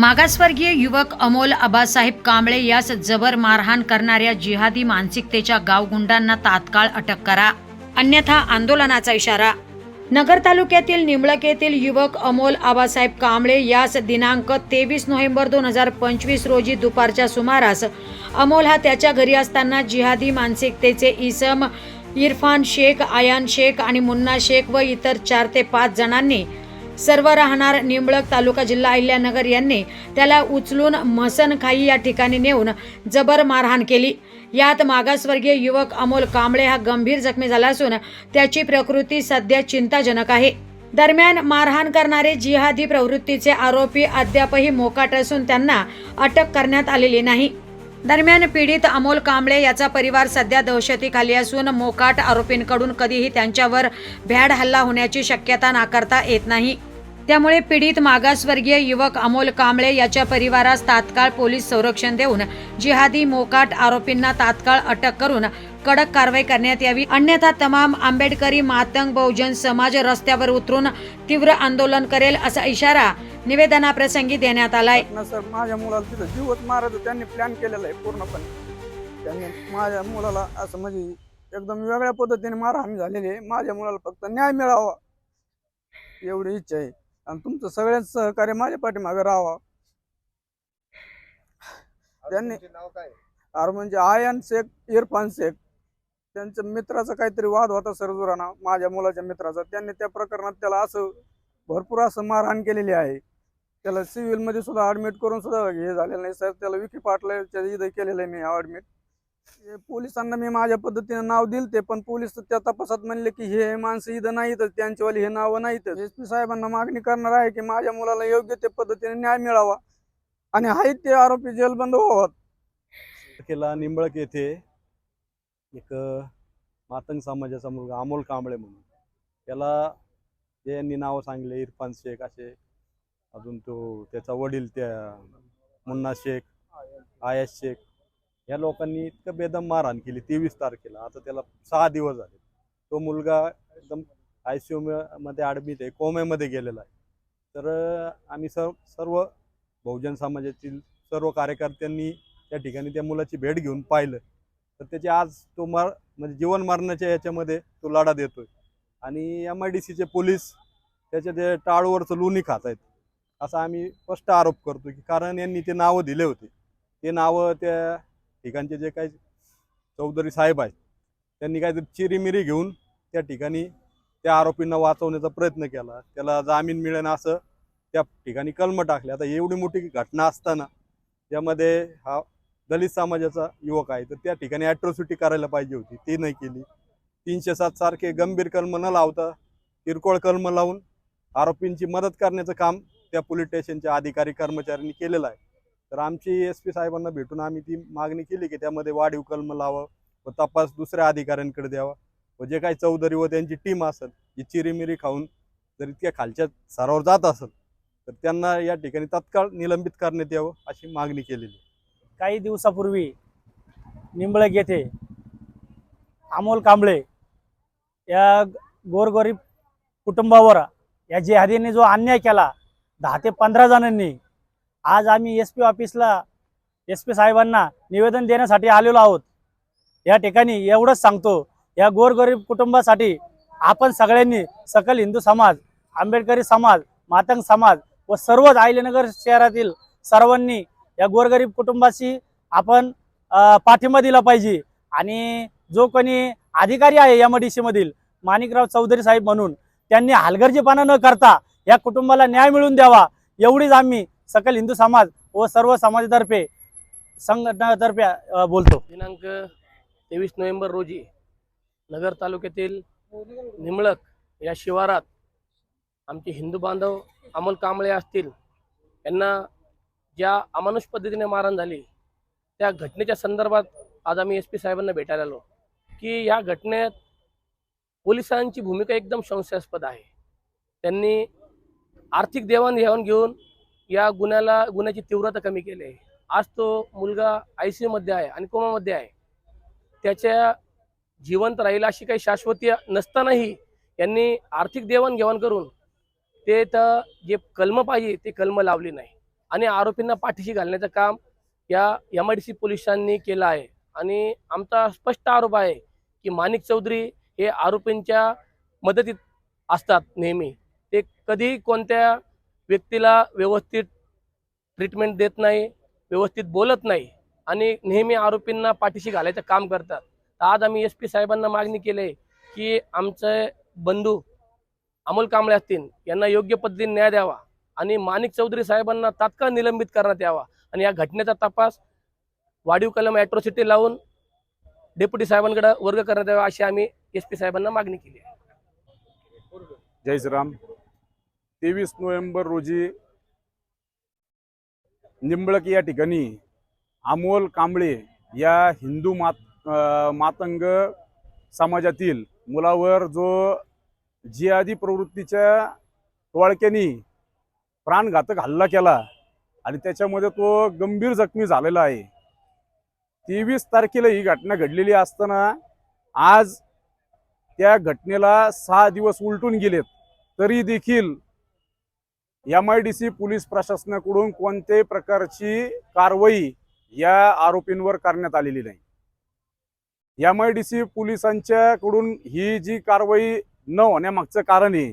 मागासवर्गीय युवक अमोल आबासाहेब कांबळे यास जबर मारहाण करणाऱ्या जिहादी मानसिकतेच्या गावगुंडांना तात्काळ अटक करा. अन्यथा आंदोलनाचा इशारा. नगर तालुक्यातील निमळक येथील युवक अमोल आबासाहेब कांबळे यास दिनांक तेवीस नोव्हेंबर दोन हजार पंचवीस रोजी दुपारच्या सुमारास अमोल हा त्याच्या घरी असताना जिहादी मानसिकतेचे इसम इरफान शेख आयान शेख आणि मुन्ना शेख व इतर चार ते पाच जणांनी सर्व राहणार निंबळक तालुका जिल्हा अहिल्यानगर यांनी त्याला उचलून म्हसनखाई या ठिकाणी नेऊन जबर मारहाण केली. यात मागासवर्गीय युवक अमोल कांबळे हा गंभीर जखमी झाला असून त्याची प्रकृती सध्या चिंताजनक आहे. दरम्यान मारहाण करणारे जिहादी प्रवृत्तीचे आरोपी अद्यापही मोकाट असून त्यांना अटक करण्यात आलेली नाही. दरम्यान पीडित अमोल कांबळे याचा परिवार सध्या दहशतीखाली असून मोकाट आरोपींकडून कधीही त्यांच्यावर भ्याड हल्ला होण्याची शक्यता नाकारता येत नाही. त्यामुळे पीडित मागासवर्गीय युवक अमोल कांबळे याच्या परिवारास तात्काळ पोलीस संरक्षण देऊन जिहादी मोकाट आरोपींना तात्काळ अटक करून कडक कारवाई करण्यात यावी. अन्यथा तमाम आंबेडकरी मातंग बहुजन समाज रस्त्यावर उतरून तीव्र आंदोलन करेल असा इशारा निवेदनाप्रसंगी देण्यात आलाय. सर माझ्या मुलाला तिथं जीवच मारायचं त्यांनी प्लॅन केलेला आहे पूर्णपणे. त्यांनी माझ्या मुलाला असं म्हणजे एकदम वेगळ्या पद्धतीने मारहाण झालेली आहे. माझ्या मुलाला फक्त न्याय मिळावा एवढी इच्छा आहे. आणि तुमचं सगळ्यांचं सहकार्य माझ्या पाठीमागे राहावा. त्यांनी अरे म्हणजे आयन शेख इरफान शेख. त्यांच्या मित्राचा काहीतरी वाद होता सर जुराना माझ्या मुलाच्या मित्राचा. त्यांनी त्या प्रकरणात त्याला असं भरपूर असं मारहाण केलेली आहे. त्याला सिव्हिलमध्ये सुद्धा ऍडमिट करून सुद्धा हे झालेलं नाही. सर त्याला विकी पाटलाच्या इथं केलेलं आहे मी ऍडमिट पोलिसांना मी माझ्या पद्धतीने नाव दिल ते पण पोलीस त्या तपासात म्हणले की हे माणसं इथं नाहीत त्यांच्यावाली हे नावं नाहीत एस पी साहेबांना मागणी करणार आहे की माझ्या मुलाला योग्य ते पद्धतीने न्याय मिळावा. आणि आहेत ते आरोपी जेलबंद व्हावात तारखेला निंबळक येथे एक मातंग समाजाचा मुलगा अमोल कांबळे म्हणून. त्याला जे यांनी नावं सांगले इरफान शेख असे अजून तो त्याचा वडील त्या मुन्ना शेख आयास शेख या लोकांनी इतकं बेदम मारहाण केली तेवीस तारखेला. आता त्याला सहा दिवस झाले. तो मुलगा एकदम आय सी यू मध्ये ॲडमिट आहे कोमेमध्ये गेलेला आहे. तर आम्ही सर्व सर्व बहुजन समाजातील सर्व कार्यकर्त्यांनी त्या ठिकाणी त्या मुलाची भेट घेऊन पाहिलं. तर त्याचे आज तो मार म्हणजे जीवन मारण्याच्या याच्यामध्ये तो लढा देतोय. आणि एम आय डी सीचे पोलीस त्याच्या ते टाळूवरचं लोणी खात आहेत. असा आम्ही स्पष्ट आरोप करतो की कारण यांनी ते नावं दिले होते. ते नावं त्या ठिकाणचे जे काही चौधरी साहेब आहेत त्यांनी काहीतरी चिरीमिरी घेऊन त्या ठिकाणी त्या आरोपींना वाचवण्याचा प्रयत्न केला. त्याला जामीन मिळेल असं त्या ठिकाणी कलम टाकले. आता एवढी मोठी घटना असताना त्यामध्ये हा दलित समाजाचा युवक आहे तर त्या ठिकाणी ॲट्रॉसिटी करायला पाहिजे होती. ती नाही केली. तीनशे सात सारखे गंभीर कलम न लावता किरकोळ कलम लावून आरोपींची मदत करण्याचं काम त्या पोलीस स्टेशनच्या अधिकारी कर्मचाऱ्यांनी केलेलं आहे. तर आमची एस पी साहेबांना भेटून आम्ही ती मागणी केली की त्यामध्ये वाढीव कलम लावा व तपास दुसऱ्या अधिकाऱ्यांकडे द्यावा व जे काही चौधरी व त्यांची टीम असेल जी चिरीमिरी खाऊन जर इतक्या खालच्या स्तरावर जात असेल तर त्यांना या ठिकाणी तत्काळ निलंबित करण्यात यावं अशी मागणी केलेली काही दिवसापूर्वी निंबळक येथे अमोल कांबळे या गोरगरीब कुटुंबावर या जिहादीने जो अन्याय केला दहा ते पंधरा जणांनी आज आम्ही एस पी ऑफिसला एस पी साहेबांना निवेदन देण्यासाठी आलेलो आहोत. या ठिकाणी एवढंच सांगतो या गोरगरीब कुटुंबासाठी आपण सगळ्यांनी सकल हिंदू समाज आंबेडकरी समाज मातंग समाज व सर्वच आयलेनगर शहरातील सर्वांनी या गोरगरीब कुटुंबाशी आपण पाठिंबा दिला पाहिजे. आणि जो कोणी अधिकारी आहे एम डी सीमधील माणिकराव चौधरी साहेब म्हणून त्यांनी हलगर्जीपणा न करता या कुटुंबाला न्याय मिळवून द्यावा एवढीच आम्ही सकल हिंदू समाज व सर्व समाजातर्फे संघटनातर्फे बोलतो. दिनांक तेवीस नोव्हेंबर रोजी नगर तालुक्यातील निमळक या शिवारात आमचे हिंदू बांधव अमोल कांबळे असतील यांना ज्या अमानुष पद्धतीने मारण झाली त्या घटनेच्या संदर्भात आज आम्ही एस पी साहेबांना भेटायला आलो. की या घटनेत पोलिसांची भूमिका एकदम संशयास्पद आहे. त्यांनी आर्थिक देवाणघेवाण घेऊन या गुन्ह्याला गुन्ह्याची तीव्रता कमी केली आहे. आज तो मुलगा आय सी यूमध्ये आहे आणि कोमामध्ये आहे. त्याच्या जिवंत राहील अशी काही शाश्वती नसतानाही यांनी आर्थिक देवाणघेवाण करून ते तर जे कलम पाहिजे ते कलम लावली नाही. आणि आरोपींना पाठीशी घालण्याचं काम या एम आय डी सी पोलिसांनी केलं आहे. आणि आमचा स्पष्ट आरोप आहे की माणिक चौधरी हे आरोपींच्या मदतीत असतात नेहमी. ते कधीही कोणत्या व्यक्तीला व्यवस्थित ट्रीटमेंट देत नाही व्यवस्थित बोलत नाही आणि नेहमी आरोपींना पाठीशी घालायचं काम करतात. तर आज आम्ही एस पी साहेबांना मागणी केली आहे की आमचे बंधू अमोल कांबळे असतील यांना योग्य पद्धतीने न्याय द्यावा आणि माणिक चौधरी साहेबांना तात्काळ निलंबित करण्यात यावा आणि या घटनेचा तपास वाढीव कलम ॲट्रॉसिटी लावून डेप्युटी साहेबांकडे वर्ग करण्यात यावा अशी आम्ही एस पी साहेबांना मागणी केली आहे. जय श्रीराम. तेवीस नोव्हेंबर रोजी निंबळक या ठिकाणी अमोल कांबळे या हिंदू मात मातंग समाजातील मुलावर जो जियादी प्रवृत्तीच्या टोळक्यानी प्राणघातक हल्ला केला आणि त्याच्यामध्ये तो गंभीर जखमी झालेला आहे. तेवीस तारखेला ही घटना घडलेली असताना आज त्या घटनेला सहा दिवस उलटून गेलेत. तरी देखील M I D C police प्रशासनाकडून कोणत्याही प्रकारची कारवाई या आरोपींवर करण्यात आलेली नाही. एम आय डी सी पोलिसांच्याकडून ही जी कारवाई न होण्यामागचं कारण आहे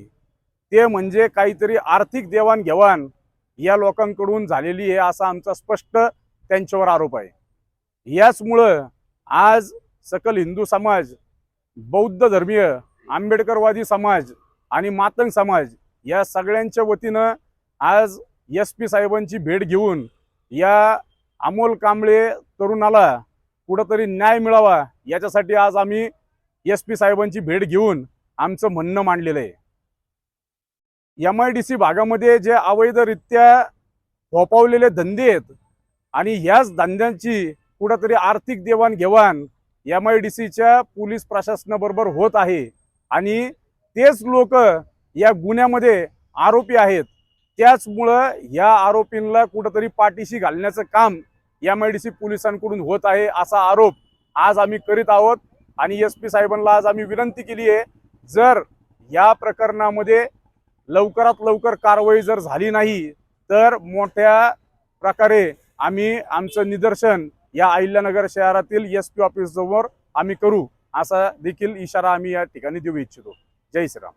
ते म्हणजे काहीतरी आर्थिक देवाणघेवाण या लोकांकडून झालेली आहे असा आमचा स्पष्ट त्यांच्यावर आरोप आहे. याचमुळं आज सकल हिंदू समाज बौद्ध धर्मीय आंबेडकरवादी समाज आणि मातंग समाज या सगळ्यांच्या वतीनं आज एस पी साहेबांची भेट घेऊन या अमोल कांबळे तरुणाला कुठंतरी न्याय मिळावा याच्यासाठी आज आम्ही एस पी साहेबांची भेट घेऊन आमचं म्हणणं मांडलेलं आहे. एम आय डी सी भागामध्ये जे अवैधरित्या फोपावलेले धंदे आहेत आणि ह्याच धंद्यांची कुठंतरी आर्थिक देवाणघेवाण एम आय डी सीच्या पोलीस प्रशासनाबरोबर होत आहे आणि तेच लोक या गुन्ह्यामध्ये आरोपी आहेत. त्याचमुळं या आरोपींना कुठंतरी पाठीशी घालण्याचं काम एम आय डी सी पोलिसांकडून होत आहे असा आरोप आज आम्ही करीत आहोत. आणि एस पी साहेबांना आज आम्ही विनंती केली आहे जर या प्रकरणामध्ये लवकरात लवकर कारवाई जर झाली नाही तर मोठ्या प्रकारे आम्ही आमचं निदर्शन या अहिल्यानगर शहरातील एस पी ऑफिसजवळ आम्ही करू असा देखील इशारा आम्ही या ठिकाणी देऊ इच्छितो. जय श्रीराम.